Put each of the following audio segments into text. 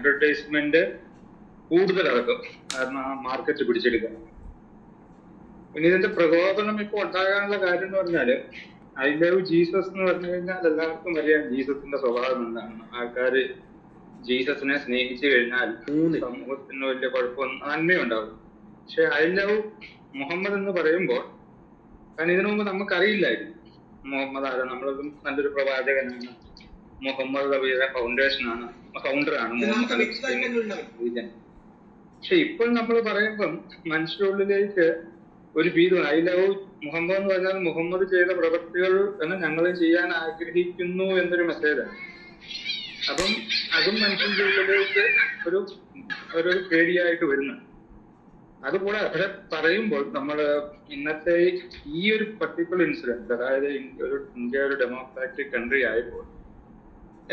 Advertisement കൂടുതൽ ഇറക്കും. കാരണം ആ മാർക്കറ്റ് പിടിച്ചെടുക്കാൻ പിന്നെ ഇതിന്റെ പ്രകോപനം ഇപ്പൊ ഉണ്ടാകാനുള്ള കാര്യം എന്ന് പറഞ്ഞാൽ ഐ ലവ് ജീസസ് എന്ന് പറഞ്ഞു കഴിഞ്ഞാൽ എല്ലാവർക്കും അറിയാം ജീസസിന്റെ സ്വഭാവം എന്താണ്. ആൾക്കാര് ജീസസിനെ സ്നേഹിച്ചു കഴിഞ്ഞാൽ സമൂഹത്തിന് വലിയ കുഴപ്പമൊന്നും നന്മയുണ്ടാവും പക്ഷെ ഐ ലവ് മുഹമ്മദ് എന്ന് പറയുമ്പോൾ കാരണം ഇതിനു മുമ്പ് നമുക്കറിയില്ലായിരുന്നു മുഹമ്മദ് ആരാ. നമ്മളൊരു നല്ലൊരു പ്രവാചകനാണ്. മുഹമ്മദ് നബിയുടെ ഫൗണ്ടേഷൻ ആണ്. ഫൗണ്ടറാണ്. പക്ഷെ ഇപ്പോൾ നമ്മൾ പറയുമ്പം മനുഷ്യരുള്ളിലേക്ക് ഒരു ഭീതി ഐ ലവ് മുഹമ്മദ് എന്ന് പറഞ്ഞാൽ മുഹമ്മദ് ചെയ്ത പ്രവൃത്തികൾ എന്ന് ഞങ്ങൾ ചെയ്യാൻ ആഗ്രഹിക്കുന്നു എന്നൊരു മെസ്സേജാണ് അപ്പം അതും മനുഷ്യന്റെ ഉള്ളിലേക്ക് ഒരു ഒരു പേടിയായിട്ട് വരുന്നു. അതുപോലെ അവിടെ പറയുമ്പോൾ നമ്മൾ ഇന്നത്തെ ഈ ഒരു പർട്ടിക്കുലർ ഇൻസിഡന്റ് അതായത് ഒരു ഇന്ത്യ ഒരു ഡെമോക്രാറ്റിക് കൺട്രി ആയപ്പോൾ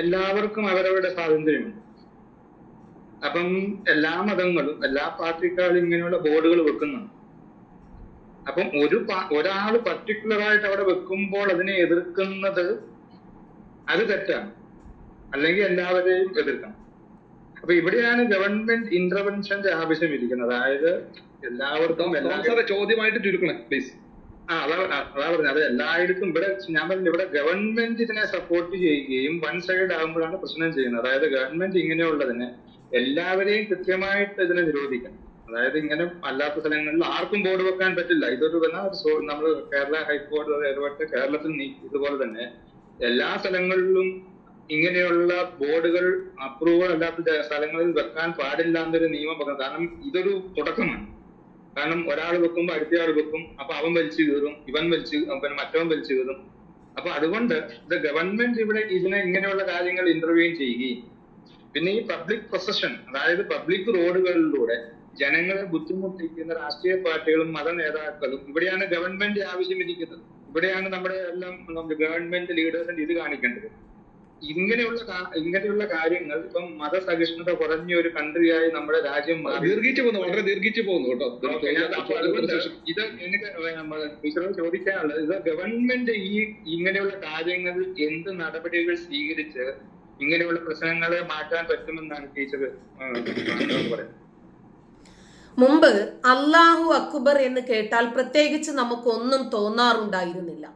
എല്ലാവർക്കും അവരവരുടെ സ്വാതന്ത്ര്യമുണ്ട്. അപ്പം എല്ലാ മതങ്ങളും എല്ലാ പാർട്ടിക്കാരും ഇങ്ങനെയുള്ള ബോർഡുകൾ വെക്കുന്നുണ്ട്. അപ്പം ഒരു ഒരാൾ പർട്ടിക്കുലർ ആയിട്ട് അവിടെ വെക്കുമ്പോൾ അതിനെ എതിർക്കുന്നത് അത് തെറ്റാണ്. അല്ലെങ്കിൽ എല്ലാവരെയും എതിർക്കണം. അപ്പൊ ഇവിടെയാണ് ഗവൺമെന്റ് ഇന്റർവെൻഷന്റെ ആവശ്യം ഇരിക്കുന്നത്. അതായത് എല്ലാവർക്കും എല്ലാ ചോദ്യമായിട്ട് ചുരുക്കണം പ്ലീസ് ആ അതാ അതാ അത് എല്ലായിടത്തും ഇവിടെ ഞാൻ പറഞ്ഞു ഇവിടെ ഗവൺമെന്റ് ഇതിനെ സപ്പോർട്ട് ചെയ്യുകയും വൺ സൈഡ് ആകുമ്പോഴാണ് പ്രശ്നം ചെയ്യുന്നത്. അതായത് ഗവൺമെന്റ് ഇങ്ങനെയുള്ളതിനെ എല്ലാവരെയും കൃത്യമായിട്ട് ഇതിനെ നിരോധിക്കണം. അതായത് ഇങ്ങനെ അല്ലാത്ത സ്ഥലങ്ങളിൽ ആർക്കും ബോർഡ് വെക്കാൻ പറ്റില്ല. ഇതൊരു നമ്മൾ കേരള ഹൈക്കോടതി ഇടപെട്ട് കേരളത്തിൽ ഇതുപോലെ തന്നെ എല്ലാ സ്ഥലങ്ങളിലും ഇങ്ങനെയുള്ള ബോർഡുകൾ അപ്രൂവൽ അല്ലാത്ത സ്ഥലങ്ങളിൽ വെക്കാൻ പാടില്ല എന്നൊരു നിയമം പറഞ്ഞു കാരണം ഇതൊരു തുടക്കമാണ്. കാരണം ഒരാൾ വെക്കുമ്പോൾ അടുത്തയാൾ വെക്കും അപ്പൊ അവൻ വലിച്ചു കീറും ഇവൻ വലിച്ചു പിന്നെ മറ്റവൻ വലിച്ചു കീറും. അപ്പൊ അതുകൊണ്ട് ദ ഗവൺമെന്റ് ഇവിടെ ഇതിനെ ഇങ്ങനെയുള്ള കാര്യങ്ങൾ ഇന്റർവ്യൂ ചെയ്യുകയും പിന്നെ ഈ പബ്ലിക് പ്രൊസഷൻ അതായത് പബ്ലിക് റോഡുകളിലൂടെ ജനങ്ങളെ ബുദ്ധിമുട്ടിക്കുന്ന രാഷ്ട്രീയ പാർട്ടികളും മത നേതാക്കളും ഇവിടെയാണ് ഗവൺമെന്റ് ആവശ്യമിരിക്കുന്നത്. ഇവിടെയാണ് നമ്മുടെ എല്ലാം ഗവൺമെന്റ് ലീഡേഴ്സിന്റെ ഇത് കാണിക്കേണ്ടത്. ഇങ്ങനെയുള്ള ഇങ്ങനെയുള്ള കാര്യങ്ങൾ ഇപ്പം മതസഹിഷ്ണുത കുറഞ്ഞ ഒരു കൺട്രിയായി നമ്മുടെ രാജ്യം മാറി. ദീർഘിച്ചു പോകുന്നു. വളരെ ദീർഘിച്ചു പോകുന്നു കേട്ടോ. ഇത് എനിക്ക് ടീച്ചറോട് ചോദിക്കാനുള്ളത് ഇത് ഗവൺമെന്റ് ഈ ഇങ്ങനെയുള്ള കാര്യങ്ങൾ എന്ത് നടപടികൾ സ്വീകരിച്ച് ഇങ്ങനെയുള്ള പ്രശ്നങ്ങളെ മാറ്റാൻ പറ്റുമെന്നാണ് ടീച്ചർ പറയുന്നത്? മുമ്പ് അള്ളാഹു അക്ബർ എന്ന് കേട്ടാൽ പ്രത്യേകിച്ച് നമുക്കൊന്നും തോന്നാറുണ്ടായിരുന്നില്ല.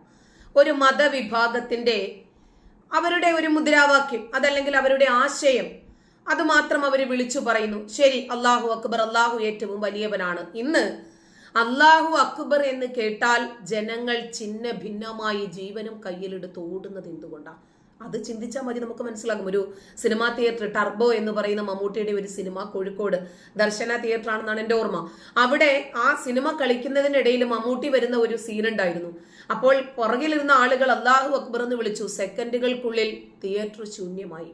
ഒരു മതവിഭാഗത്തിന്റെ അവരുടെ ഒരു മുദ്രാവാക്യം അതല്ലെങ്കിൽ അവരുടെ ആശയം അത് മാത്രം അവർ വിളിച്ചു പറയുന്നു. ശരി അള്ളാഹു അക്ബർ അള്ളാഹു ഏറ്റവും വലിയവനാണ്. ഇന്ന് അള്ളാഹു അക്ബർ എന്ന് കേട്ടാൽ ജനങ്ങൾ ചിന്ന ഭിന്നമായി ജീവനും കയ്യിലെടുത്ത് ഓടുന്നത് എന്തുകൊണ്ടാണ് അത് ചിന്തിച്ചാൽ മതി നമുക്ക് മനസ്സിലാകും. ഒരു സിനിമാ തിയേറ്റർ ടർബോ എന്ന് പറയുന്ന മമ്മൂട്ടിയുടെ ഒരു സിനിമ കോഴിക്കോട് ദർശന തിയേറ്റർ ആണെന്നാണ് എന്റെ ഓർമ്മ. അവിടെ ആ സിനിമ കളിക്കുന്നതിനിടയിൽ മമ്മൂട്ടി വരുന്ന ഒരു സീൻ ഉണ്ടായിരുന്നു. അപ്പോൾ പുറകിലിരുന്ന ആളുകൾ അള്ളാഹു അക്ബർ എന്ന് വിളിച്ചു. സെക്കൻഡുകൾക്കുള്ളിൽ തിയേറ്റർ ശൂന്യമായി.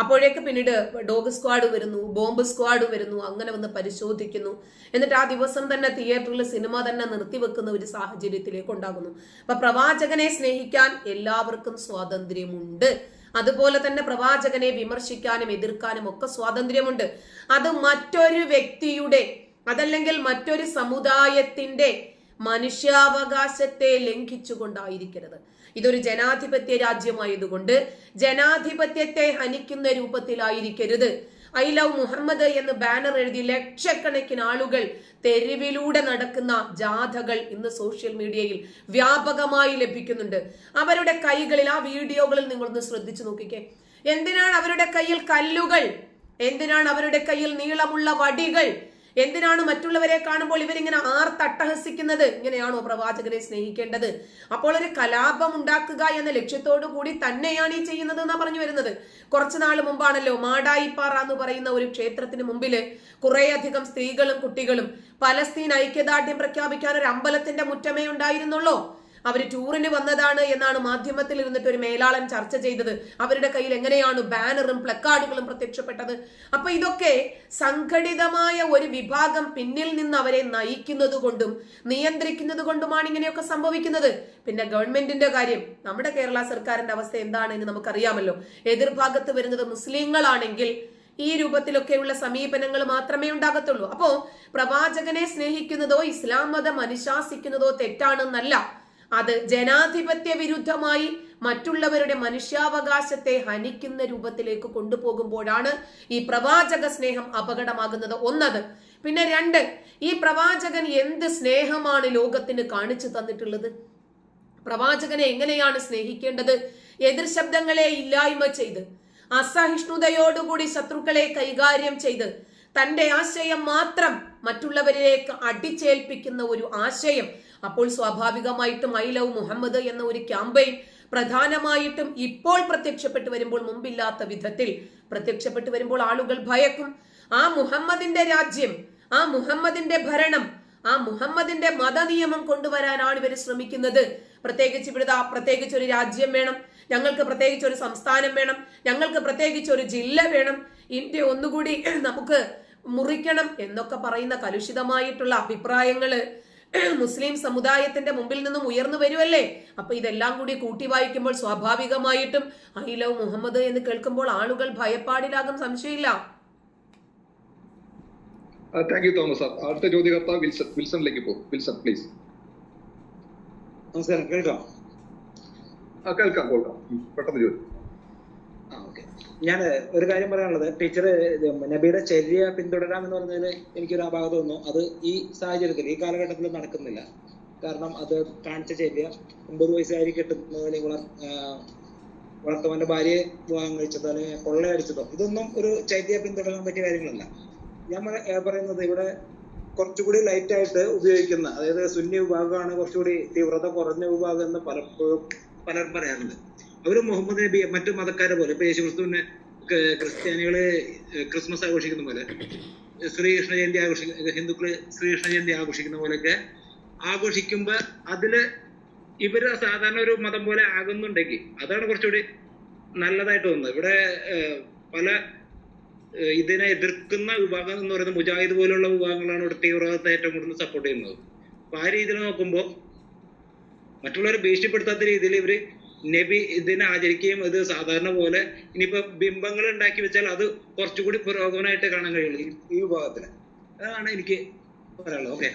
അപ്പോഴേക്ക് പിന്നീട് ഡോഗ് സ്ക്വാഡ് വരുന്നു ബോംബ് സ്ക്വാഡ് വരുന്നു അങ്ങനെ വന്ന് പരിശോധിക്കുന്നു. എന്നിട്ട് ആ ദിവസം തന്നെ തിയേറ്ററിൽ സിനിമ തന്നെ നിർത്തിവെക്കുന്ന ഒരു സാഹചര്യത്തിലേക്ക് ഉണ്ടാകുന്നു. അപ്പൊ പ്രവാചകനെ സ്നേഹിക്കാൻ എല്ലാവർക്കും സ്വാതന്ത്ര്യമുണ്ട്. അതുപോലെ തന്നെ പ്രവാചകനെ വിമർശിക്കാനും എതിർക്കാനും ഒക്കെ സ്വാതന്ത്ര്യമുണ്ട്. അത് മറ്റൊരു വ്യക്തിയുടെ അതല്ലെങ്കിൽ മറ്റൊരു സമുദായത്തിന്റെ മനുഷ്യാവകാശത്തെ ലംഘിച്ചുകൊണ്ടായിരിക്കരുത്. ഇതൊരു ജനാധിപത്യ രാജ്യമായതുകൊണ്ട് ജനാധിപത്യത്തെ ഹനിക്കുന്ന രൂപത്തിലായിരിക്കരുത്. ഐ ലവ് മുഹമ്മദ് എന്ന് ബാനർ എഴുതി ലക്ഷക്കണക്കിന് ആളുകൾ തെരുവിലൂടെ നടക്കുന്ന ജാഥകൾ ഇന്ന് സോഷ്യൽ മീഡിയയിൽ വ്യാപകമായി ലഭിക്കുന്നുണ്ട്. അവരുടെ കൈകളിൽ ആ വീഡിയോകളിൽ നിങ്ങളൊന്ന് ശ്രദ്ധിച്ചു നോക്കിക്കേ. എന്തിനാണ് അവരുടെ കയ്യിൽ കല്ലുകൾ? എന്തിനാണ് അവരുടെ കയ്യിൽ നീളമുള്ള വടികൾ? എന്തിനാണ് മറ്റുള്ളവരെ കാണുമ്പോൾ ഇവരിങ്ങനെ ആർത്തട്ടഹസിക്കുന്നത്? ഇങ്ങനെയാണോ പ്രവാചകരെ സ്നേഹിക്കേണ്ടത്? അപ്പോൾ ഒരു കലാപം ഉണ്ടാക്കുക എന്ന ലക്ഷ്യത്തോടു കൂടി തന്നെയാണ് ഈ ചെയ്യുന്നത് എന്നാ പറഞ്ഞു വരുന്നത്. കുറച്ചു നാൾ മുമ്പാണല്ലോ മാടായിപ്പാറ എന്ന് പറയുന്ന ഒരു ക്ഷേത്രത്തിന് മുമ്പിൽ കുറേയധികം സ്ത്രീകളും കുട്ടികളും പലസ്തീൻ ഐക്യദാർഢ്യം പ്രഖ്യാപിക്കാൻ ഒരു അമ്പലത്തിന്റെ മുറ്റമേ ഉണ്ടായിരുന്നുള്ളൂ? അവർ ടൂറിന് വന്നതാണ് എന്നാണ് മാധ്യമത്തിൽ ഇരുന്നിട്ട് ഒരു മേലാളൻ ചർച്ച ചെയ്തത്. അവരുടെ കയ്യിൽ എങ്ങനെയാണ് ബാനറും പ്ലക്കാർഡുകളും പ്രത്യക്ഷപ്പെട്ടത്? അപ്പൊ ഇതൊക്കെ സംഘടിതമായ ഒരു വിഭാഗം പിന്നിൽ നിന്ന് അവരെ നയിക്കുന്നത് കൊണ്ടും നിയന്ത്രിക്കുന്നത് കൊണ്ടുമാണ് ഇങ്ങനെയൊക്കെ സംഭവിക്കുന്നത്. പിന്നെ ഗവൺമെന്റിന്റെ കാര്യം നമ്മുടെ കേരള സർക്കാരിന്റെ അവസ്ഥ എന്താണ് എന്ന് നമുക്കറിയാമല്ലോ. എതിർഭാഗത്ത് വരുന്നത് മുസ്ലിങ്ങളാണെങ്കിൽ ഈ രൂപത്തിലൊക്കെയുള്ള സമീപനങ്ങൾ മാത്രമേ ഉണ്ടാകത്തുള്ളൂ. അപ്പോ പ്രവാചകനെ സ്നേഹിക്കുന്നതോ ഇസ്ലാം മതം അനുശാസിക്കുന്നതോ തെറ്റാണെന്നല്ല. അത് ജനാധിപത്യ വിരുദ്ധമായി മറ്റുള്ളവരുടെ മനുഷ്യാവകാശത്തെ ഹനിക്കുന്ന രൂപത്തിലേക്ക് കൊണ്ടുപോകുമ്പോഴാണ് ഈ പ്രവാചക സ്നേഹം അപകടമാകുന്നത്. ഒന്നത്. പിന്നെ രണ്ട് ഈ പ്രവാചകൻ എന്ത് സ്നേഹമാണ് ലോകത്തിന് കാണിച്ചു തന്നിട്ടുള്ളത്? പ്രവാചകനെ എങ്ങനെയാണ് സ്നേഹിക്കേണ്ടത്? എതിർ ശബ്ദങ്ങളെ ഇല്ലായ്മ ചെയ്ത് അസഹിഷ്ണുതയോടുകൂടി ശത്രുക്കളെ കൈകാര്യം ചെയ്ത് തന്റെ ആശയം മാത്രം മറ്റുള്ളവരിലേക്ക് അടിച്ചേൽപ്പിക്കുന്ന ഒരു ആശയം അപ്പോൾ സ്വാഭാവികമായിട്ടും ഐ ലവ് മുഹമ്മദ് എന്ന ഒരു ക്യാമ്പയിൻ പ്രധാനമായിട്ടും ഇപ്പോൾ പ്രത്യക്ഷപ്പെട്ടു വരുമ്പോൾ മുമ്പില്ലാത്ത വിധത്തിൽ പ്രത്യക്ഷപ്പെട്ടു വരുമ്പോൾ ആളുകൾ ഭയക്കും. ആ മുഹമ്മദിന്റെ രാജ്യം ആ മുഹമ്മദിന്റെ ഭരണം ആ മുഹമ്മദിന്റെ മതനിയമം കൊണ്ടുവരാനാണ് ഇവർ ശ്രമിക്കുന്നത്. പ്രത്യേകിച്ച് ഇവിടുത്തെ ആ പ്രത്യേകിച്ച് ഒരു രാജ്യം വേണം ഞങ്ങൾക്ക് പ്രത്യേകിച്ച് ഒരു സംസ്ഥാനം വേണം ഞങ്ങൾക്ക് പ്രത്യേകിച്ച് ഒരു ജില്ല വേണം ഇന്ത്യ ഒന്നുകൂടി നമുക്ക് മുറിക്കണം എന്നൊക്കെ പറയുന്ന കലുഷിതമായിട്ടുള്ള അഭിപ്രായങ്ങൾ മുസ്ലിം സമുദായത്തിന്റെ മുമ്പിൽ നിന്നും ഉയർന്നു വരുമല്ലേ അപ്പൊ ഇതെല്ലാം കൂടി കൂട്ടി വായിക്കുമ്പോൾ സ്വാഭാവികമായിട്ടും ഐ ലവ് മുഹമ്മദ് എന്ന് കേൾക്കുമ്പോൾ ആളുകൾ ഭയപ്പാടിലാകും സംശയമില്ല. താങ്ക് യു തോമസ് സാർ അടുത്ത ചോദ്യകർത്താവ് വിൽസൺ വിൽസണിലേക്ക് പോകും വിൽസൺ പ്ലീസ് നമസ്കാരം കേൾക്കാം? കേൾക്കാം കേൾക്കാം. പെട്ടെന്ന് ചോദിക്കും. ഞാൻ ഒരു കാര്യം പറയാനുള്ളത്. ടീച്ചർ നബിയുടെ ചര്യ പിന്തുടരാം എന്ന് പറഞ്ഞതിൽ എനിക്കൊരു അപാകത തോന്നുന്നു അത് ഈ സാഹചര്യത്തിൽ ഈ കാലഘട്ടത്തിൽ നടക്കുന്നില്ല. കാരണം അത് കാണിച്ച ചര്യ ഒമ്പത് വയസ്സുകാരി കെട്ടുന്നതിന് വളർ വളർത്തവന്റെ ഭാര്യയെ വിവാഹം കഴിച്ചതോ അല്ലെങ്കിൽ കൊള്ളയടിച്ചതോ ഇതൊന്നും ഒരു ചര്യ പിന്തുടരാൻ പറ്റിയ കാര്യങ്ങളല്ല. ഞാൻ പറയുന്നത് ഇവിടെ കുറച്ചുകൂടി ലൈറ്റ് ആയിട്ട് ഉപയോഗിക്കുന്ന അതായത് സുന്നി വിഭാഗമാണ് കുറച്ചുകൂടി തീവ്രത കുറഞ്ഞ വിഭാഗം എന്ന് പലപ്പോഴും പലരും പറയാറുണ്ട്. അവർ മുഹമ്മദ് നബി മറ്റു മതക്കാരെ പോലെ ഇപ്പൊ യേശുക്രിസ്തുവിനെ ക്രിസ്ത്യാനികൾ ക്രിസ്മസ് ആഘോഷിക്കുന്ന പോലെ ശ്രീകൃഷ്ണ ജയന്തി ആഘോഷിക്കുന്ന ഹിന്ദുക്കൾ ശ്രീകൃഷ്ണ ജയന്തി ആഘോഷിക്കുന്ന പോലെയൊക്കെ ആഘോഷിക്കുമ്പോ അതിൽ ഇവർ സാധാരണ ഒരു മതം പോലെ ആകുന്നുണ്ടെങ്കിൽ അതാണ് കുറച്ചുകൂടി നല്ലതായിട്ട് തോന്നുന്നത്. ഇവിടെ പല ഇതിനെ എതിർക്കുന്ന വിഭാഗം എന്ന് പറയുന്നത് മുജാഹിദ് പോലുള്ള വിഭാഗങ്ങളാണ് ഇവിടെ തീവ്രവാദത്തെ ഏറ്റവും കൂടുതൽ സപ്പോർട്ട് ചെയ്യുന്നത്. അപ്പൊ ആ രീതിയിൽ നോക്കുമ്പോൾ മറ്റുള്ളവരെ ഭീഷണിപ്പെടുത്താത്ത രീതിയിൽ ഇവർ നബി ഇതിനെ ആചരിക്കുകയും ഇത് സാധാരണ പോലെ ഇനിയിപ്പോ ബിംബങ്ങൾ ഉണ്ടാക്കി വെച്ചാൽ അത് കുറച്ചുകൂടി പുരോഗമനമായിട്ട് കാണാൻ കഴിയുള്ളൂ. ഈ- വിഭാഗത്തിന് അതാണ് എനിക്ക് പറയാനുള്ളത്. ഓക്കെ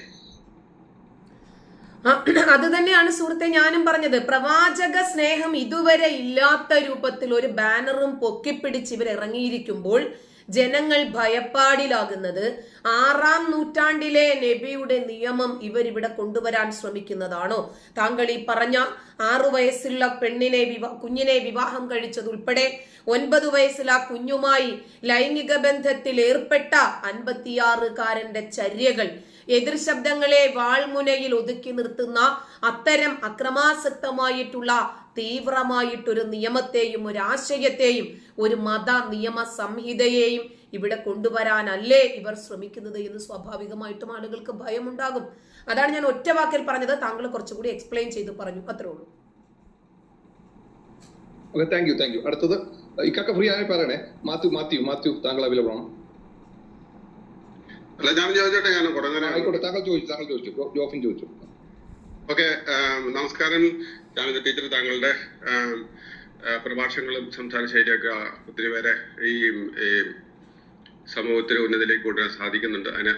അത് തന്നെയാണ് സുഹൃത്തെ ഞാനും പറഞ്ഞത്. പ്രവാചക സ്നേഹം ഇതുവരെ ഇല്ലാത്ത രൂപത്തിൽ ഒരു ബാനറും പൊക്കിപ്പിടിച്ച് ഇവർ ഇറങ്ങിയിരിക്കുമ്പോൾ ജനങ്ങൾ ഭയപ്പാടിലാകുന്നത് ആറാം നൂറ്റാണ്ടിലെ നബിയുടെ നിയമം ഇവരിവിടെ കൊണ്ടുവരാൻ ശ്രമിക്കുന്നതാണോ? താങ്കൾ ഈ പറഞ്ഞ ആറു വയസ്സുള്ള പെണ്ണിനെ വിവാ കുഞ്ഞിനെ വിവാഹം കഴിച്ചതുൾപ്പെടെ ഒൻപത് വയസ്സിൽ ആ കുഞ്ഞുമായി ലൈംഗിക ബന്ധത്തിൽ ഏർപ്പെട്ട അൻപത്തിയാറുകാരന്റെ ചര്യകൾ എതിർ ശബ്ദങ്ങളെ വാൾമുനയിൽ ഒതുക്കി നിർത്തുന്ന അത്തരം അക്രമാസക്തമായിട്ടുള്ള തീവ്രമായിട്ടൊരു നിയമത്തെയും ഒരു ആശയത്തെയും ഒരു മത നിയമ സംഹിതയെയും ഇവിടെ കൊണ്ടുവരാനല്ലേ ഇവർ ശ്രമിക്കുന്നത് എന്ന് സ്വാഭാവികമായിട്ടും ആളുകൾക്ക് ഭയമുണ്ടാകും. അതാണ് ഞാൻ ഒറ്റ വാക്കിൽ പറഞ്ഞത്. താങ്കൾ കുറച്ചുകൂടി എക്സ്പ്ലെയിൻ ചെയ്ത് പറഞ്ഞു. അത്രേ ഉള്ളൂ. Okay thank you thank you അടുത്തത് ഇക്കൊക്കെ ഫ്രീ ആയി പറയണേ. മാത്യു മാത്യു മാത്യു താങ്കൾ അവൈലബിൾ ആണ്? അല്ല ഞാൻ ചോദിച്ചോട്ടെ ഞാൻ കുറെ നേരം ആയിക്കോട്ടെ താങ്കൾ ചോദിച്ചു താങ്കൾ ചോദിച്ചു. ജോഫിൻ ചോദിച്ചു. ഓക്കെ നമസ്കാരം. ജാമിത ടീച്ചർ താങ്കളുടെ പ്രഭാഷണങ്ങളും സംസാര ശൈലിയൊക്കെ ഒത്തിരി പേരെ ഈ സമൂഹത്തിന് ഉന്നതിലേക്ക് കൊണ്ടുവരാൻ സാധിക്കുന്നുണ്ട്. അതിന്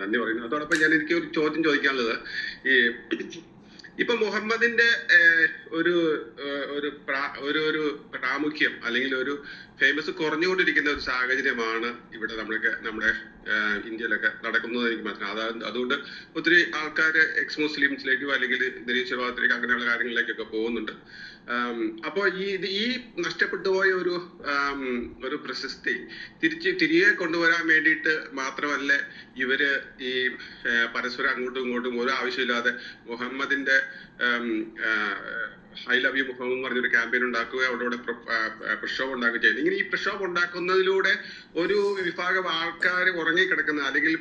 നന്ദി പറയുന്നു. അതോടൊപ്പം ഞാൻ എനിക്ക് ഒരു ചോദ്യം ചോദിക്കാനുള്ളത്. ഈ ഇപ്പൊ മുഹമ്മദിന്റെ ഒരു ഒരു ഒരു ഒരു പ്രാമുഖ്യം അല്ലെങ്കിൽ ഒരു ഫേമസ് കുറഞ്ഞുകൊണ്ടിരിക്കുന്ന ഒരു സാഹചര്യമാണ് ഇവിടെ നമ്മൾക്ക് നമ്മുടെ ഇന്ത്യയിലൊക്കെ നടക്കുന്നത് എനിക്ക് മനസ്സിലാവും അതുകൊണ്ട് ഒത്തിരി ആൾക്കാർ എക്സ് മുസ്ലിംസിലേക്കോ അല്ലെങ്കിൽ നിരീശ്വരവാദത്തിലേക്ക് അങ്ങനെയുള്ള കാര്യങ്ങളിലേക്കൊക്കെ പോകുന്നുണ്ട്. അപ്പോൾ അപ്പോ ഈ ഈ നഷ്ടപ്പെട്ടു പോയ ഒരു ഒരു പ്രശസ്തി തിരിച്ച് തിരികെ കൊണ്ടുവരാൻ വേണ്ടിയിട്ട് മാത്രമല്ല ഇവർ ഈ പരസ്പരം അങ്ങോട്ടും ഇങ്ങോട്ടും ഒരു ആവശ്യമില്ലാതെ മുഹമ്മദിന്റെ ഐ ലവ് യു മുഹമ്മദ് എന്ന് പറഞ്ഞൊരു ക്യാമ്പയിൻ ഉണ്ടാക്കുക അവിടെ പ്രക്ഷോഭം ഉണ്ടാക്കുക ചെയ്യുന്നത് ഇങ്ങനെ ഈ പ്രക്ഷോഭം ഉണ്ടാക്കുന്നതിലൂടെ ഒരു വിഭാഗം ആൾക്കാർ ഉറങ്ങിക്കിടക്കുന്ന അല്ലെങ്കിൽ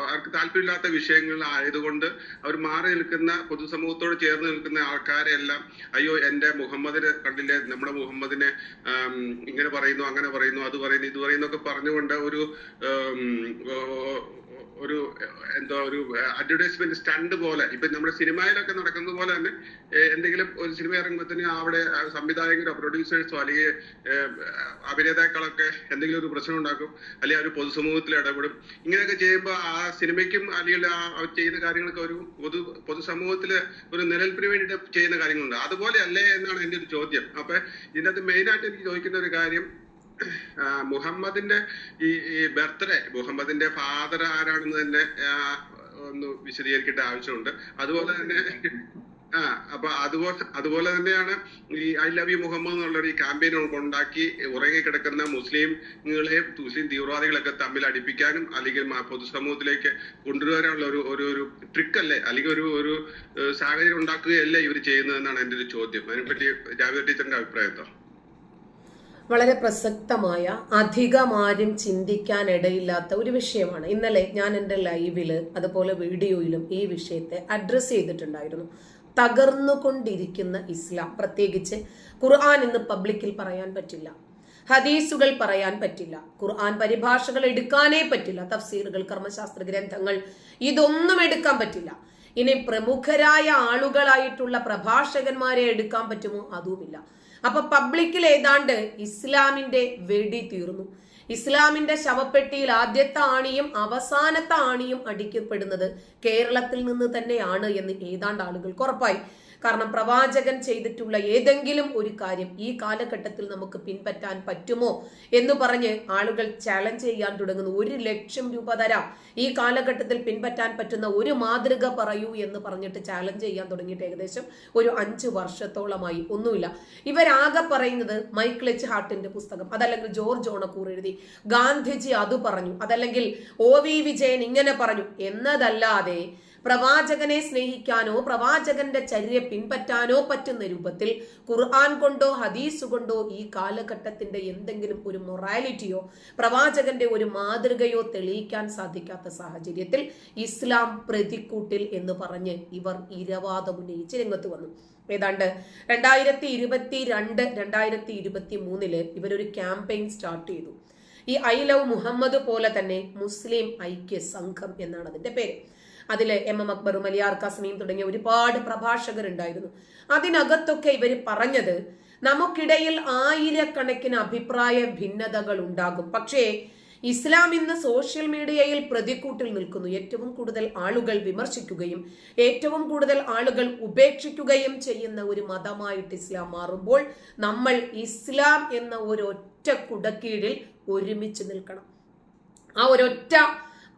അവർക്ക് താല്പര്യമില്ലാത്ത വിഷയങ്ങൾ ആയതുകൊണ്ട് അവർ മാറി നിൽക്കുന്ന പൊതുസമൂഹത്തോട് ചേർന്ന് നിൽക്കുന്ന ആൾക്കാരെ എല്ലാം അയ്യോ എന്റെ മുഹമ്മദിനെ കണ്ടില്ലേ? നമ്മുടെ മുഹമ്മദിനെ ഇങ്ങനെ പറയുന്നു അങ്ങനെ പറയുന്നു അത് പറയുന്നു ഇത് പറയുന്നു ഒക്കെ പറഞ്ഞുകൊണ്ട് ഒരു ഒരു എന്തോ ഒരു അഡ്വർടൈസ്മെന്റ് സ്റ്റണ്ട് പോലെ. ഇപ്പൊ നമ്മുടെ സിനിമയിലൊക്കെ നടക്കുന്നത് പോലെ തന്നെ എന്തെങ്കിലും ഒരു സിനിമ ഇറങ്ങുമ്പോഴത്തേന് അവിടെ സംവിധായകരോ പ്രൊഡ്യൂസേഴ്സോ അല്ലെങ്കിൽ അഭിനേതാക്കളൊക്കെ എന്തെങ്കിലും ഒരു പ്രശ്നം ഉണ്ടാക്കും അല്ലെങ്കിൽ ഒരു പൊതുസമൂഹത്തിൽ ഇടപെടും. ഇങ്ങനെയൊക്കെ ചെയ്യുമ്പോൾ ആ സിനിമയ്ക്കും അല്ലെങ്കിൽ ആ ചെയ്യുന്ന കാര്യങ്ങളൊക്കെ ഒരു പൊതു പൊതുസമൂഹത്തിൽ ഒരു നിലനിൽപ്പിന് വേണ്ടിയിട്ട് ചെയ്യുന്ന കാര്യങ്ങളുണ്ട്. അതുപോലെ അല്ലേ എന്നാണ് എന്റെ ഒരു ചോദ്യം. അപ്പൊ ഇതിനകത്ത് മെയിൻ ആയിട്ട് എനിക്ക് ചോദിക്കുന്ന ഒരു കാര്യം മുഹമ്മദിന്റെ ഈ ബർത്ത്ഡേ മുഹമ്മദിന്റെ ഫാദർ ആരാണെന്ന് തന്നെ ഒന്ന് വിശദീകരിക്കേണ്ട ആവശ്യമുണ്ട്. അതുപോലെ തന്നെ ആ അപ്പൊ അതുപോലെ അതുപോലെ തന്നെയാണ് ഈ ഐ ലവ് യു മുഹമ്മദ് എന്നുള്ള ഈ ക്യാമ്പയിൻ ഉണ്ടാക്കി ഉറങ്ങി കിടക്കുന്ന മുസ്ലിംകളെയും മുസ്ലിം തീവ്രവാദികളൊക്കെ തമ്മിൽ അടിപ്പിക്കാനും അല്ലെങ്കിൽ പൊതുസമൂഹത്തിലേക്ക് കൊണ്ടുവരാനുള്ള ഒരു ഒരു ഒരു ട്രിക്ക് അല്ലേ അല്ലെങ്കിൽ ഒരു ഒരു സാഹചര്യം ഉണ്ടാക്കുകയല്ലേ ഇവർ ചെയ്യുന്നതെന്നാണ് എന്റെ ഒരു ചോദ്യം. അതിനെപ്പറ്റി ജാവേദ് ടീച്ചറിന്റെ അഭിപ്രായം വളരെ പ്രസക്തമായ അധികമാരും ചിന്തിക്കാൻ ഇടയില്ലാത്ത ഒരു വിഷയമാണ്. ഇന്നലെ ഞാൻ എന്റെ ലൈവിൽ അതുപോലെ വീഡിയോയിലും ഈ വിഷയത്തെ അഡ്രസ്സ് ചെയ്തിട്ടുണ്ടായിരുന്നു. തകർന്നുകൊണ്ടിരിക്കുന്ന ഇസ്ലാം. പ്രത്യേകിച്ച് ഖുർആൻ ഇന്ന് പബ്ലിക്കിൽ പറയാൻ പറ്റില്ല. ഹദീസുകൾ പറയാൻ പറ്റില്ല. ഖുർആൻ പരിഭാഷകൾ എടുക്കാനേ പറ്റില്ല. തഫ്സീറുകൾ കർമ്മശാസ്ത്ര ഗ്രന്ഥങ്ങൾ ഇതൊന്നും എടുക്കാൻ പറ്റില്ല. ഇനി പ്രമുഖരായ ആളുകളായിട്ടുള്ള പ്രഭാഷകന്മാരെ എടുക്കാൻ പറ്റുമോ? അതുമില്ല. അപ്പൊ പബ്ലിക്കിൽ ഏതാണ്ട് ഇസ്ലാമിന്റെ വെടി തീർന്നു. ഇസ്ലാമിന്റെ ശവപ്പെട്ടിയിൽ ആദ്യത്തെ ആണിയും അവസാനത്തെ ആണിയും അടിക്കപ്പെടുന്നത് കേരളത്തിൽ നിന്ന് തന്നെയാണ് എന്ന് ഏതാണ്ട് ആളുകൾക്ക് ഉറപ്പായി. കാരണം പ്രവാചകൻ ചെയ്തിട്ടുള്ള ഏതെങ്കിലും ഒരു കാര്യം ഈ കാലഘട്ടത്തിൽ നമുക്ക് പിൻപറ്റാൻ പറ്റുമോ എന്ന് പറഞ്ഞ് ആളുകൾ ചാലഞ്ച് ചെയ്യാൻ തുടങ്ങുന്നു. ഒരു ലക്ഷം രൂപ തരാം. ഈ കാലഘട്ടത്തിൽ പിൻപറ്റാൻ പറ്റുന്ന ഒരു മാതൃക പറയൂ എന്ന് പറഞ്ഞിട്ട് ചാലഞ്ച് ചെയ്യാൻ തുടങ്ങിയിട്ട് ഏകദേശം ഒരു അഞ്ച് വർഷത്തോളമായി. ഒന്നുമില്ല. ഇവരാകെ പറയുന്നത് മൈക്കിൾ എച്ച്. ഹാർട്ടിന്റെ പുസ്തകം. അതല്ലെങ്കിൽ ജോർജ് ഓണക്കൂർ എഴുതി. ഗാന്ധിജി അത് പറഞ്ഞു. അതല്ലെങ്കിൽ ഒ വി വിജയൻ ഇങ്ങനെ പറഞ്ഞു. എന്നതല്ലാതെ പ്രവാചകനെ സ്നേഹിക്കാനോ പ്രവാചകന്റെ ചര്യ പിൻപറ്റാനോ പറ്റുന്ന രൂപത്തിൽ ഖുർആൻ കൊണ്ടോ ഹദീസ് കൊണ്ടോ ഈ കാലഘട്ടത്തിന്റെ എന്തെങ്കിലും ഒരു മൊറാലിറ്റിയോ പ്രവാചകന്റെ ഒരു മാതൃകയോ തെളിയിക്കാൻ സാധിക്കാത്ത സാഹചര്യത്തിൽ ഇസ്ലാം പ്രതിക്കൂട്ടിൽ എന്ന് പറഞ്ഞ് ഇവർ ഇരവാദം ഉന്നയിച്ച് രംഗത്ത് വന്നു. ഏതാണ്ട് രണ്ടായിരത്തി ഇരുപത്തി രണ്ട് രണ്ടായിരത്തി ഇരുപത്തി മൂന്നിൽ ഇവരൊരു ക്യാമ്പയിൻ സ്റ്റാർട്ട് ചെയ്തു. ഈ ഐ ലവ് മുഹമ്മദ് പോലെ തന്നെ മുസ്ലിം ഐക്യ സംഘം എന്നാണ് അതിന്റെ പേര്. അതിൽ എം എം അക്ബറും അലിയാർ കാസ്മിയും തുടങ്ങിയ ഒരുപാട് പ്രഭാഷകരുണ്ടായിരുന്നു. അതിനകത്തൊക്കെ ഇവർ പറഞ്ഞത് നമുക്കിടയിൽ ആയിരക്കണക്കിന് അഭിപ്രായ ഭിന്നതകൾ ഉണ്ടാകും. പക്ഷേ ഇസ്ലാം ഇന്ന് സോഷ്യൽ മീഡിയയിൽ പ്രതിക്കൂട്ടിൽ നിൽക്കുന്നു. ഏറ്റവും കൂടുതൽ ആളുകൾ വിമർശിക്കുകയും ഏറ്റവും കൂടുതൽ ആളുകൾ ഉപേക്ഷിക്കുകയും ചെയ്യുന്ന ഒരു മതമായിട്ട് ഇസ്ലാം മാറുമ്പോൾ നമ്മൾ ഇസ്ലാം എന്ന ഒരു ഒറ്റ കുടക്കീഴിൽ ഒരുമിച്ച് നിൽക്കണം. ആ ഒരൊറ്റ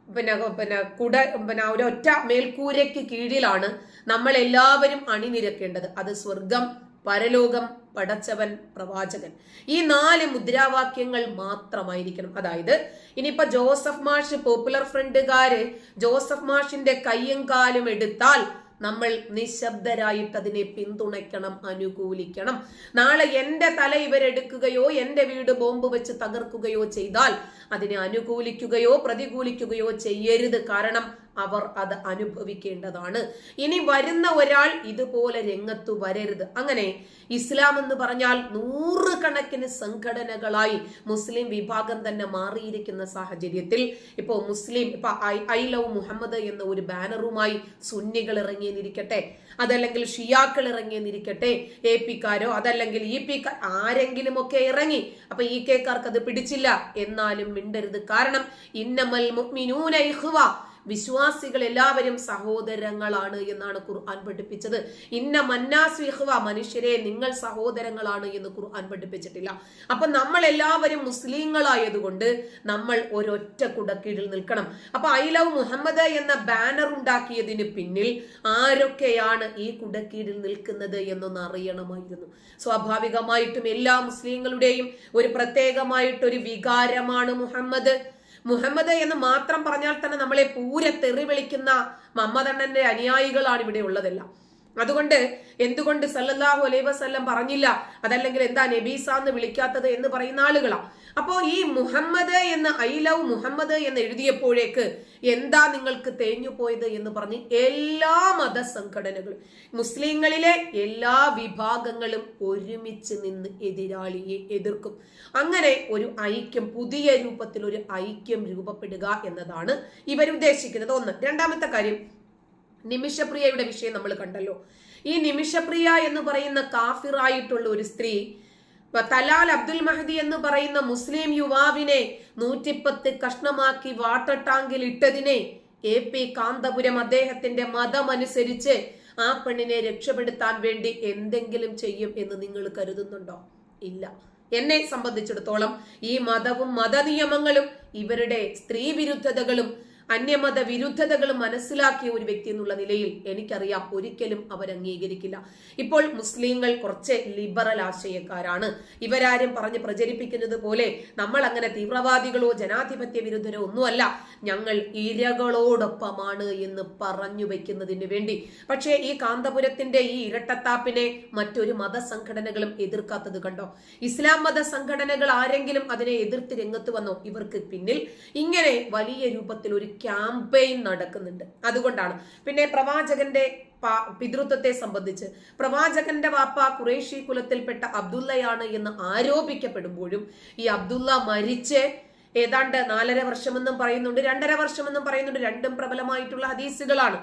പിന്നെ പിന്നെ കുട പിന്നെ ഒരൊറ്റ മേൽക്കൂരയ്ക്ക് കീഴിലാണ് നമ്മൾ എല്ലാവരും അണിനിരക്കേണ്ടത്. അത് സ്വർഗം പരലോകം പടച്ചവൻ പ്രവാചകൻ. ഈ നാല് മുദ്രാവാക്യങ്ങൾ മാത്രമായിരിക്കണം. അതായത് ഇനിയിപ്പോ ജോസഫ് മാഷ് പോപ്പുലർ ഫ്രണ്ടുകാര് ജോസഫ് മാഷിന്റെ കയ്യും കാലും എടുത്താൽ നമ്മൾ നിശബ്ദരായിട്ട് അതിനെ പിന്തുണയ്ക്കണം അനുകൂലിക്കണം. നാളെ എന്റെ തല ഇവരെടുക്കുകയോ എന്റെ വീട് ബോംബ് വെച്ച് തകർക്കുകയോ ചെയ്താൽ അതിനെ അനുകൂലിക്കുകയോ പ്രതികൂലിക്കുകയോ ചെയ്യരുത്. കാരണം അവർ അത് അനുഭവിക്കേണ്ടതാണ്. ഇനി വരുന്ന ഒരാൾ ഇതുപോലെ രംഗത്തു വരരുത്. അങ്ങനെ ഇസ്ലാം എന്ന് പറഞ്ഞാൽ നൂറുകണക്കിന് സംഘടനകളായി മുസ്ലിം വിഭാഗം തന്നെ മാറിയിരിക്കുന്ന സാഹചര്യത്തിൽ ഇപ്പോൾ മുസ്ലിം ഇപ്പൊ ഐ ലവ് മുഹമ്മദ് എന്ന ഒരു ബാനറുമായി സുന്നികൾ ഇറങ്ങിയെന്നിരിക്കട്ടെ അതല്ലെങ്കിൽ ഷിയാക്കൾ ഇറങ്ങിയെന്നിരിക്കട്ടെ എ പിക്കാരോ അതല്ലെങ്കിൽ ഇ പി ആരെങ്കിലും ഒക്കെ ഇറങ്ങി അപ്പൊ ഇ കെക്കാർക്ക് അത് പിടിച്ചില്ല. എന്നാലും മിണ്ടരുത്. കാരണം ഇന്നമൽ മുഅ്മിനൂന ഇഖ്വ വിശ്വാസികൾ എല്ലാവരും സഹോദരങ്ങളാണ് എന്നാണ് ഖുർആൻ പഠിപ്പിച്ചത്. ഇന്ന മന്നാസ്വിഹ്വ മനുഷ്യരെ നിങ്ങൾ സഹോദരങ്ങളാണ് എന്ന് ഖുർആൻ പഠിപ്പിച്ചിട്ടില്ല. അപ്പൊ നമ്മൾ എല്ലാവരും മുസ്ലിങ്ങളായതുകൊണ്ട് നമ്മൾ ഒരൊറ്റ കുടക്കീഴിൽ നിൽക്കണം. അപ്പൊ ഐ ലവ് മുഹമ്മദ് എന്ന ബാനർ ഉണ്ടാക്കിയതിന് പിന്നിൽ ആരൊക്കെയാണ് ഈ കുടക്കീഴിൽ നിൽക്കുന്നത് എന്നൊന്ന് അറിയണമായിരുന്നു. സ്വാഭാവികമായിട്ടും എല്ലാ മുസ്ലിങ്ങളുടെയും ഒരു പ്രത്യേകമായിട്ടൊരു വികാരമാണ് മുഹമ്മദ്. മുഹമ്മദ് എന്ന് മാത്രം പറഞ്ഞാൽ തന്നെ നമ്മളെ പൂരെ തെറി വിളിക്കുന്ന മമ്മദണ്ണന്റെ അനുയായികളാണ് ഇവിടെ ഉള്ളതെല്ലാം. അതുകൊണ്ട് എന്തുകൊണ്ട് സല്ലല്ലാഹു അലൈഹി വസല്ലം പറഞ്ഞില്ല? അതല്ലെങ്കിൽ എന്താ നബീസ എന്ന് വിളിക്കാത്തത് എന്ന് പറയുന്ന ആളുകളാ. അപ്പോ ഈ മുഹമ്മദ് എന്ന് ഐ ലവ് മുഹമ്മദ് എന്ന് എഴുതിയപ്പോഴേക്ക് എന്താ നിങ്ങൾക്ക് തേഞ്ഞു പോയത് എന്ന് പറഞ്ഞ് എല്ലാ മതസംഘടനകളും മുസ്ലിങ്ങളിലെ എല്ലാ വിഭാഗങ്ങളും ഒരുമിച്ച് നിന്ന് എതിരാളിയെ എതിർക്കും. അങ്ങനെ ഒരു ഐക്യം പുതിയ രൂപത്തിൽ ഒരു ഐക്യം രൂപപ്പെടുക എന്നതാണ് ഇവരുദ്ദേശിക്കുന്നത്. ഒന്ന് രണ്ടാമത്തെ കാര്യം നിമിഷപ്രിയയുടെ വിഷയം നമ്മൾ കണ്ടല്ലോ. ഈ നിമിഷപ്രിയ എന്ന് പറയുന്ന കാഫിറായിട്ടുള്ള ഒരു സ്ത്രീ തലാൽ അബ്ദുൽ മഹദി എന്ന് പറയുന്ന മുസ്ലിം യുവാവിനെ നൂറ്റിപ്പത്ത് കഷ്ണമാക്കി വാട്ടർ ടാങ്കിൽ ഇട്ടതിനെ എ പി കാന്തപുരം അദ്ദേഹത്തിന്റെ മതമനുസരിച്ച് ആ പെണ്ണിനെ രക്ഷപ്പെടുത്താൻ വേണ്ടി എന്തെങ്കിലും ചെയ്യും എന്ന് നിങ്ങൾ കരുതുന്നുണ്ടോ? ഇല്ല. എന്നെ സംബന്ധിച്ചിടത്തോളം ഈ മതവും മതനിയമങ്ങളും ഇവരുടെ സ്ത്രീ വിരുദ്ധതകളും അന്യമത വിരുദ്ധതകൾ മനസ്സിലാക്കിയ ഒരു വ്യക്തി എന്നുള്ള നിലയിൽ എനിക്കറിയാം ഒരിക്കലും അവർ അംഗീകരിക്കില്ല ഇപ്പോൾ മുസ്ലിങ്ങൾ കുറച്ച് ലിബറൽ ആശയക്കാരാണ്. ഇവരാരും പറഞ്ഞ് പ്രചരിപ്പിക്കുന്നത് പോലെ നമ്മൾ അങ്ങനെ തീവ്രവാദികളോ ജനാധിപത്യ വിരുദ്ധരോ ഒന്നുമല്ല. ഞങ്ങൾ ഇരകളോടൊപ്പമാണ് എന്ന് പറഞ്ഞു വെക്കുന്നതിന് വേണ്ടി. പക്ഷേ ഈ കാന്തപുരത്തിന്റെ ഈ ഇരട്ടത്താപ്പിനെ മറ്റൊരു മതസംഘടനകളും എതിർക്കാത്തത് കണ്ടോ? ഇസ്ലാം മത സംഘടനകൾ ആരെങ്കിലും അതിനെ എതിർത്ത് രംഗത്ത് വന്നോ? ഇവർക്ക് പിന്നിൽ ഇങ്ങനെ വലിയ രൂപത്തിൽ ഒരു ക്യാമ്പയിൻ നടക്കുന്നുണ്ട്. അതുകൊണ്ടാണ്. പിന്നെ പ്രവാചകന്റെ പിതൃത്വത്തെ സംബന്ധിച്ച് പ്രവാചകന്റെ വാപ്പ കുറേഷി കുലത്തിൽപ്പെട്ട അബ്ദുള്ളയാണ് എന്ന് ആരോപിക്കപ്പെടുമ്പോഴും ഈ അബ്ദുള്ള മരിച്ച് ഏതാണ്ട് നാലര വർഷമെന്നും പറയുന്നുണ്ട് രണ്ടര വർഷമെന്നും പറയുന്നുണ്ട്. രണ്ടും പ്രബലമായിട്ടുള്ള ഹദീസുകളാണ്.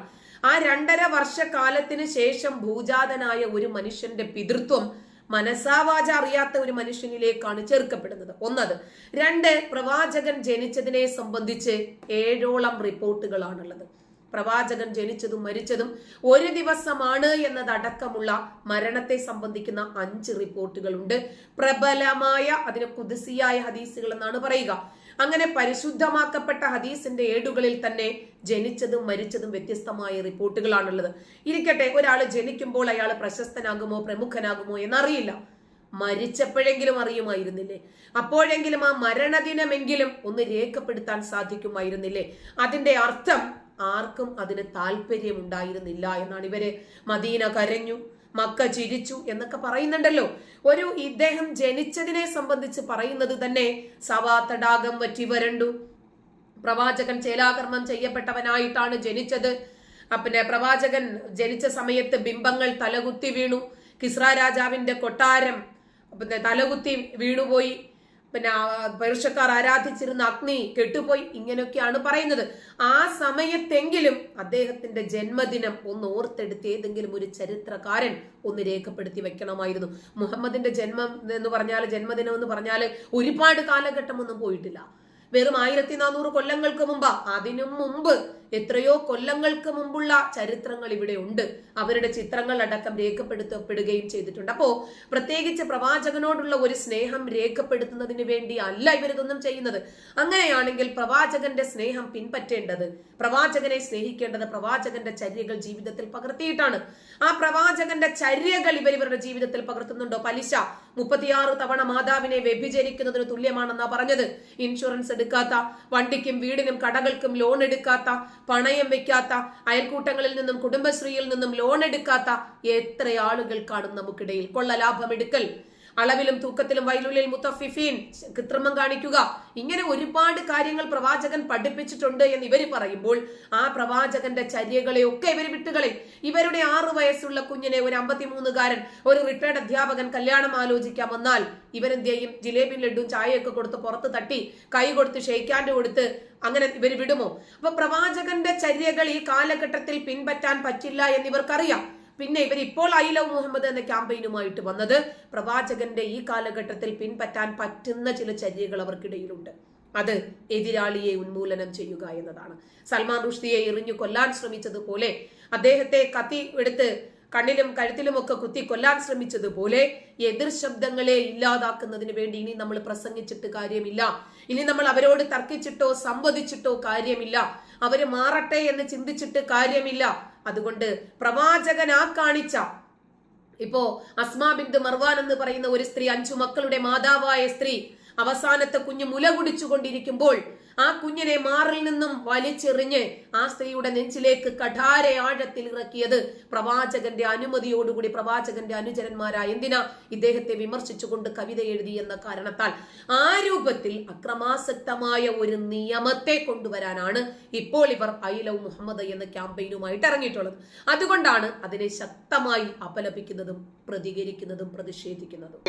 ആ രണ്ടര വർഷക്കാലത്തിന് ശേഷം ഭൂജാതനായ ഒരു മനുഷ്യന്റെ പിതൃത്വം മനസാവാച അറിയാത്ത ഒരു മനുഷ്യനിലേക്കാണ് ചേർക്കപ്പെടുന്നത് ഒന്നത് രണ്ട് പ്രവാചകൻ ജനിച്ചതിനെ സംബന്ധിച്ച് ഏഴോളം റിപ്പോർട്ടുകളാണുള്ളത്. പ്രവാചകൻ ജനിച്ചതും മരിച്ചതും ഒരു ദിവസമാണ് എന്നതടക്കമുള്ള മരണത്തെ സംബന്ധിക്കുന്ന അഞ്ച് റിപ്പോർട്ടുകളുണ്ട്. പ്രബലമായ അതിന് കുതിസിയായ ഹദീസുകൾ എന്നാണ് പറയുക. അങ്ങനെ പരിശുദ്ധമാക്കപ്പെട്ട ഹദീസിന്റെ ഏടുകളിൽ തന്നെ ജനിച്ചതും മരിച്ചതും വ്യത്യസ്തമായ റിപ്പോർട്ടുകളാണുള്ളത്. ഇരിക്കട്ടെ ഒരാൾ ജനിക്കുമ്പോൾ അയാൾ പ്രശസ്തനാകുമോ പ്രമുഖനാകുമോ എന്നറിയില്ല. മരിച്ചപ്പോഴെങ്കിലും അറിയുമായിരുന്നില്ലേ? അപ്പോഴെങ്കിലും ആ മരണദിനമെങ്കിലും ഒന്ന് രേഖപ്പെടുത്താൻ സാധിക്കുമായിരുന്നില്ലേ? അതിന്റെ അർത്ഥം ആർക്കും അതിന് താല്പര്യം ഉണ്ടായിരുന്നില്ല എന്നാണ് ഇവർ മദീന കരഞ്ഞു. മക്ക ചിരിച്ചു എന്നൊക്കെ പറയുന്നുണ്ടല്ലോ. ഒരു ഇദ്ദേഹം ജനിച്ചതിനെ സംബന്ധിച്ച് പറയുന്നത് തന്നെ സവാ തടാകം വറ്റി വരണ്ടു. പ്രവാചകൻ ചേലാകർമ്മം ചെയ്യപ്പെട്ടവനായിട്ടാണ് ജനിച്ചത്. പിന്നെ പ്രവാചകൻ ജനിച്ച സമയത്ത് ബിംബങ്ങൾ തലകുത്തി വീണു. കിസ്ര രാജാവിന്റെ കൊട്ടാരം പിന്നെ തലകുത്തി വീണുപോയി. പിന്നെ പരുഷക്കാർ ആരാധിച്ചിരുന്ന അഗ്നി കെട്ടുപോയി ഇങ്ങനെയൊക്കെയാണ് പറയുന്നത്. ആ സമയത്തെങ്കിലും അദ്ദേഹത്തിന്റെ ജന്മദിനം ഒന്ന് ഓർത്തെടുത്ത് ഏതെങ്കിലും ഒരു ചരിത്രകാരൻ ഒന്ന് രേഖപ്പെടുത്തി വെക്കണമായിരുന്നു. മുഹമ്മദിന്റെ ജന്മം എന്ന് പറഞ്ഞാൽ ജന്മദിനം എന്ന് പറഞ്ഞാൽ ഒരുപാട് കാലഘട്ടമൊന്നും പോയിട്ടില്ല. വെറും ആയിരത്തി നാനൂറ് കൊല്ലങ്ങൾക്ക് മുമ്പ് അതിനും മുമ്പ് എത്രയോ കൊല്ലങ്ങൾക്ക് മുമ്പുള്ള ചരിത്രങ്ങൾ ഇവിടെ ഉണ്ട്. അവരുടെ ചിത്രങ്ങൾ അടക്കം രേഖപ്പെടുത്തപ്പെടുകയും ചെയ്തിട്ടുണ്ട്. അപ്പോ പ്രത്യേകിച്ച് പ്രവാചകനോടുള്ള ഒരു സ്നേഹം രേഖപ്പെടുത്തുന്നതിന് വേണ്ടി അല്ല ഇവരിതൊന്നും ചെയ്യുന്നത്. അങ്ങനെയാണെങ്കിൽ പ്രവാചകന്റെ സ്നേഹം പിൻപറ്റേണ്ടത് പ്രവാചകനെ സ്നേഹിക്കേണ്ടത് പ്രവാചകന്റെ ചര്യകൾ ജീവിതത്തിൽ പകർത്തിയിട്ടാണ്. ആ പ്രവാചകന്റെ ചര്യകൾ ഇവർ ഇവരുടെ ജീവിതത്തിൽ പകർത്തുന്നുണ്ടോ? പലിശ മുപ്പത്തിയാറ് തവണ മാതാവിനെ വ്യഭിചരിക്കുന്നതിന് തുല്യമാണെന്നാ പറഞ്ഞത്. ഇൻഷുറൻസ് എടുക്കാത്ത വണ്ടിക്കും വീടിനും കടകൾക്കും ലോൺ എടുക്കാത്ത പണയം വെക്കാത്ത അയൽക്കൂട്ടങ്ങളിൽ നിന്നും കുടുംബശ്രീയിൽ നിന്നും ലോൺ എടുക്കാത്ത എത്ര ആളുകൾക്കാണ് കാണും നമുക്കിടയിൽ. കൊള്ള ലാഭം എടുക്കൽ. അളവിലും തൂക്കത്തിലും വൈലുള്ളിൽ മുത്തഫിഫീൻ കൃത്രിമം കാണിക്കുക. ഇങ്ങനെ ഒരുപാട് കാര്യങ്ങൾ പ്രവാചകൻ പഠിപ്പിച്ചിട്ടുണ്ട് എന്ന് ഇവർ പറയുമ്പോൾ ആ പ്രവാചകന്റെ ചര്യകളെ ഒക്കെ ഇവർ വിട്ടുകളെ ഇവരുടെ ആറു വയസ്സുള്ള കുഞ്ഞിനെ ഒരു അമ്പത്തിമൂന്നുകാരൻ ഒരു റിട്ടയർഡ് അധ്യാപകൻ കല്യാണം ആലോചിക്കാൻ വന്നാൽ ഇവരെന്ത് ചെയ്യും? ജിലേബി ലഡ്ഡും ചായയൊക്കെ കൊടുത്ത് പുറത്ത് തട്ടി കൈ കൊടുത്ത് ഷെയ്ക്കാൻഡ് കൊടുത്ത് അങ്ങനെ ഇവർ വിടുമോ? അപ്പൊ പ്രവാചകന്റെ ചര്യകൾ ഈ കാലഘട്ടത്തിൽ പിൻപറ്റാൻ പറ്റില്ല എന്നിവർക്കറിയാം പിന്നെ ഇവർ ഇപ്പോൾ ഐ ലവ് മുഹമ്മദ് എന്ന ക്യാമ്പയിനുമായിട്ട് വന്നത്. പ്രവാചകന്റെ ഈ കാലഘട്ടത്തിൽ പിൻപറ്റാൻ പറ്റുന്ന ചില ചര്യകൾ അവർക്കിടയിലുണ്ട്. അത് എതിരാളിയെ ഉന്മൂലനം ചെയ്യുക എന്നതാണ്. സൽമാൻ റുഷ്ദിയെ എറിഞ്ഞു കൊല്ലാൻ ശ്രമിച്ചതുപോലെ അദ്ദേഹത്തെ കത്തി എടുത്ത് കണ്ണിലും കഴുത്തിലും ഒക്കെ കുത്തി കൊല്ലാൻ ശ്രമിച്ചതുപോലെ എതിർ ശബ്ദങ്ങളെ ഇല്ലാതാക്കുന്നതിന് വേണ്ടി ഇനി നമ്മൾ പ്രസംഗിച്ചിട്ട് കാര്യമില്ല. ഇനി നമ്മൾ അവരോട് തർക്കിച്ചിട്ടോ സംവദിച്ചിട്ടോ കാര്യമില്ല. അവർ മാറട്ടെ എന്ന് ചിന്തിച്ചിട്ട് കാര്യമില്ല. അതുകൊണ്ട് പ്രവാചകനാ കാണിച്ച. ഇപ്പോ അസ്മാ ബിന്ദ് മർവാൻ എന്ന് പറയുന്ന ഒരു സ്ത്രീ അഞ്ചു മക്കളുടെ മാതാവായ സ്ത്രീ അവസാനത്തെ കുഞ്ഞു മുല കുടിച്ചുകൊണ്ടിരിക്കുമ്പോൾ ആ കുഞ്ഞിനെ മാറിൽ നിന്നും വലിച്ചെറിഞ്ഞ് ആ സ്ത്രീയുടെ നെഞ്ചിലേക്ക് കഠാര ആഴത്തിൽ ഇറക്കിയത് പ്രവാചകന്റെ അനുമതിയോടുകൂടി പ്രവാചകന്റെ അനുചരന്മാരായ എന്തിനാ ഇദ്ദേഹത്തെ വിമർശിച്ചുകൊണ്ട് കവിത എഴുതി എന്ന കാരണത്താൽ ആ രൂപത്തിൽ അക്രമാസക്തമായ ഒരു നിയമത്തെ കൊണ്ടുവരാനാണ് ഇപ്പോൾ ഇവർ ഐ ലവ് മുഹമ്മദ് എന്ന ക്യാമ്പയിനുമായിട്ട് ഇറങ്ങിയിട്ടുള്ളത്. അതുകൊണ്ടാണ് അതിനെ ശക്തമായി അപലപിക്കുന്നതും പ്രതികരിക്കുന്നതും പ്രതിഷേധിക്കുന്നതും.